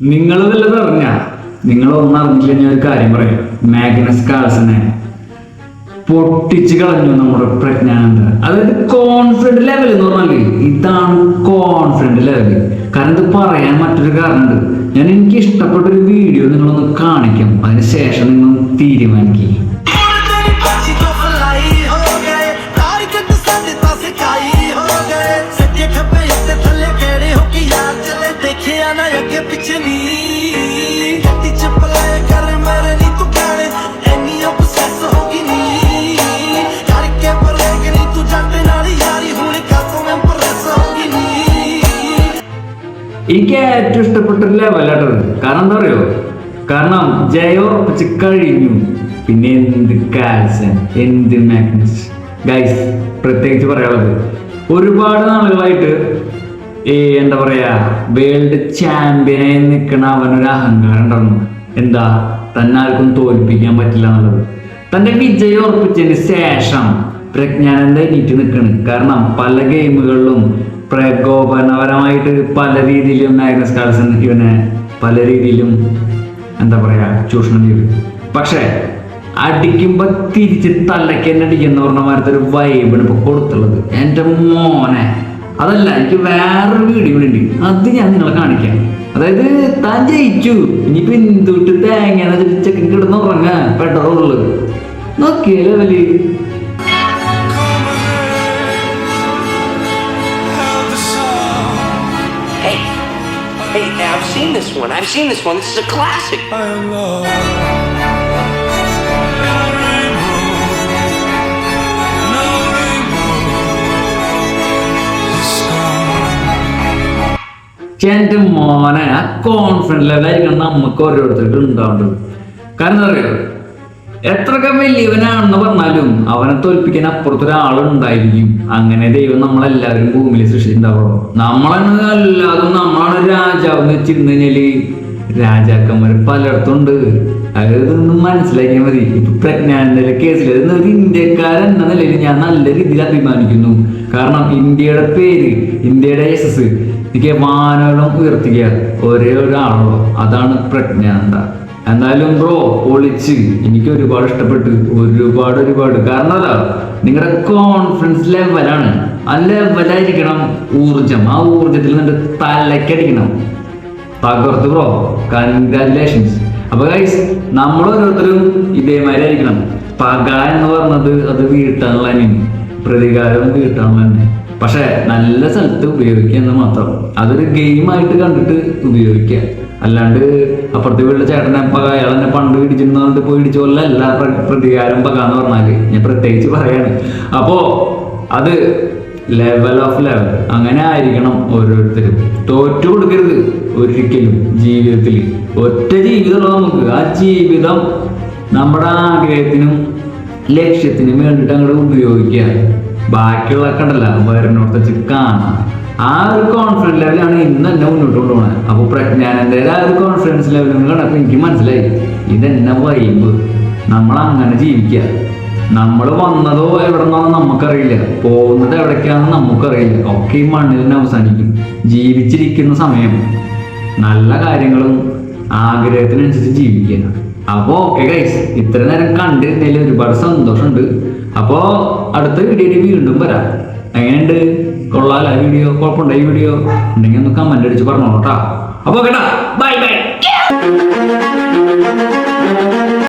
നിങ്ങൾ വല്ലതും അറിഞ്ഞ? നിങ്ങൾ ഒന്നും അറിഞ്ഞില്ല ഞാൻ ഒരു കാര്യം പറയാം. മാഗ്നസ് കാൾസനെ പൊട്ടിച്ച് കളഞ്ഞു നമ്മുടെ പ്രജ്ഞാനന്ദ. അതായത് കോൺഫിഡന്റ് ലെവൽ എന്ന് പറഞ്ഞാൽ ഇതാണ് കോൺഫിഡന്റ് ലെവൽ കാരണം ഇത് പറയാൻ മറ്റൊരു കാരണമുണ്ട്. ഞാൻ എനിക്ക് ഇഷ്ടപ്പെട്ട ഒരു വീഡിയോ നിങ്ങളൊന്ന് കാണിക്കാം. അതിനുശേഷം നിങ്ങൾ തീരുമാനിക്കുക എനിക്ക് ഏറ്റവും ഇഷ്ടപ്പെട്ടിട്ടില്ല വല്ലാട്ടത് കാരണം എന്താ പറയുക കാരണം ജയോ കഴിഞ്ഞു. പിന്നെ എന്ത് കാൽസൻ എന്ത് മാഗ്നസ് ഗൈസ് പ്രത്യേകിച്ച് പറയാനുള്ളത്. ഒരുപാട് നാളുകളായിട്ട് ഈ എന്താ പറയാ വേൾഡ് ചാമ്പ്യനായി നിൽക്കണ അവനൊരു അഹങ്കാരം ഉണ്ടായിരുന്നു എന്താ? തന്നെ ആർക്കും തോൽപ്പിക്കാൻ പറ്റില്ല എന്നുള്ളത്. തന്റെ വിജയം ഉറപ്പിച്ചതിന് ശേഷം പ്രജ്ഞാനന്ദ എണീറ്റ് നിൽക്കണ് കാരണം പല ഗെയിമുകളിലും പ്രകോപനപരമായിട്ട് പല രീതിയിലും മാഗ്നസ് കാൾസൺ ഇവനെ പല രീതിയിലും എന്താ പറയാ ചൂഷണം ചെയ്തു. പക്ഷേ അടിക്കുമ്പോ തിരിച്ച് തലയ്ക്ക് തന്നെ അടിക്കുന്ന പറഞ്ഞ മാരത്തെ ഒരു വൈബാണ് ഇപ്പൊ കൊടുത്തുള്ളത്. എന്റെ മോനെ. അതല്ല എനിക്ക് വേറൊരു വീഡിയോ കൂടി ഉണ്ട്. അത് ഞാൻ നിങ്ങളെ കാണിക്കാം. അതായത് താൻ ജയിച്ചു. ഇനിയിപ്പോ എന്തുട്ട് തേങ്ങ ചെക്കൻ കിടന്ന് ഉറങ്ങ? പെട്രോൾ നോക്കിയേ level Hey, now I've seen this one. I've seen this one. This is a classic. എന്റെ മോനെ ആ കോൺഫിഡൻസ് ലെവലായിരിക്കണം നമുക്ക് ഓരോരുത്തർക്കും ഉണ്ടാവേണ്ടത് കാരണം എന്താ പറയുക എത്രയൊക്കെ വലിയവനാണെന്ന് പറഞ്ഞാലും അവനെ തോൽപ്പിക്കാൻ അപ്പുറത്തൊരാളുണ്ടായിരിക്കും അങ്ങനെ ദൈവം നമ്മളെല്ലാവരും ഭൂമിയിൽ സൃഷ്ടിച്ചിട്ടുണ്ടാവുള്ളൂ. നമ്മളാണ് അല്ലാതും നമ്മളാണ് രാജാവ് എന്ന് വെച്ചിരുന്നു കഴിഞ്ഞാൽ രാജാക്കന്മാർ പലയിടത്തും ഉണ്ട് അതൊന്നും മനസ്സിലാക്കിയാൽ മതി. ഇപ്പൊ പ്രജ്ഞാനന്റെ കേസിൽ ഇന്ത്യക്കാരൻ എന്ന നിലയിൽ ഞാൻ നല്ല രീതിയിൽ അഭിമാനിക്കുന്നു. കാരണം ഇന്ത്യയുടെ പേര് ഇന്ത്യയുടെ യശസ് എനിക്ക് വാനോളം ഉയർത്തിക്കുക ഒരേ ഒരാളോ? അതാണ് പ്രജ്ഞാന്ത എന്തായാലും ബ്രോ ഒളിച്ച് എനിക്ക് ഒരുപാട് ഇഷ്ടപ്പെട്ടു. ഒരുപാട് ഒരുപാട്. കാരണം അതാ നിങ്ങളുടെ കോൺഫിഡൻസ് ലെവലാണ് ആ ലെവലായിരിക്കണം ഊർജം ആ ഊർജത്തിൽ നിന്റെ തലക്കടിക്കണം. തകർത്ത് ബ്രോ കൺഗ്രാറ്റുലേഷൻസ് അപ്പൊ ഗൈസ് നമ്മൾ ഓരോരുത്തരും ഇതേമാതിരി ആയിരിക്കണം. പക എന്ന് പറഞ്ഞത് അത് വീട്ടാനുള്ള തന്നെയാണ് പ്രതികാരം വീട്ടാനുള്ള തന്നെ പക്ഷെ നല്ല സ്ഥലത്ത് ഉപയോഗിക്കുക എന്ന് മാത്രം. അതൊരു ഗെയിമായിട്ട് കണ്ടിട്ട് ഉപയോഗിക്കുക. അല്ലാണ്ട് അപ്പുറത്തെ വീട്ടിലെ ചേട്ടനെ പക അയാൾ എന്നെ പണ്ട് ഇടിച്ചിരുന്നു പറഞ്ഞിട്ട് പോയി ഇടിച്ച എല്ലാ പ്രതികാരം പക എന്ന് പറഞ്ഞാൽ. ഞാൻ പ്രത്യേകിച്ച് പറയാണ്. അപ്പോ അത് ലെവൽ ഓഫ് ലെവൽ അങ്ങനെ ആയിരിക്കണം ഓരോരുത്തരും. തോറ്റു കൊടുക്കരുത് ഒരിക്കലും ജീവിതത്തിൽ ഒറ്റ ജീവിതമുള്ള നമുക്ക്. ആ ജീവിതം നമ്മുടെ ആഗ്രഹത്തിനും ലക്ഷ്യത്തിനും വേണ്ടിയിട്ട് അങ്ങോട്ട് ഉപയോഗിക്കുക. ബാക്കിയുള്ള കണ്ടല്ല വരുന്നോടത്ത് ചിക്കാണ്. ആ ഒരു കോൺഫിഡൻസ് ലെവലാണ് ഇന്ന് എന്നെ മുന്നോട്ട് കൊണ്ടുപോകണത് അപ്പോൾ പ്രജ്ഞാനന്റെ ആ ഒരു കോൺഫിഡൻസ് ലെവൽ കണ്ടപ്പോൾ എനിക്ക് മനസ്സിലായി. ഇതെന്നെ വൈബ് നമ്മൾ അങ്ങനെ ജീവിക്കുക നമ്മൾ വന്നതോ എവിടെ നിന്നാണോ നമുക്കറിയില്ല. പോകുന്നത് എവിടേക്കാണെന്ന് നമുക്കറിയില്ല. ഒക്കെ ഈ മണ്ണിൽ തന്നെ അവസാനിക്കും. ജീവിച്ചിരിക്കുന്ന സമയം. നല്ല കാര്യങ്ങളും ആഗ്രഹത്തിനനുസരിച്ച് ജീവിക്കുക. അപ്പോൾ ഓക്കെ ഗൈസ് ഇത്ര നേരം കണ്ടിരുന്നതിൽ ഒരുപാട് സന്തോഷമുണ്ട്. അപ്പോൾ അടുത്ത വീഡിയോയിൽ വീണ്ടും വരാം. എങ്ങനെയുണ്ട്? കൊള്ളാല വീഡിയോ കുഴപ്പമുണ്ടോ ഈ വീഡിയോ ഉണ്ടെങ്കിൽ ഒന്ന് കമന്റ് അടിച്ച് പറഞ്ഞോളൂ കേട്ടോ. അപ്പോൾ കേട്ടാ ബൈ ബൈ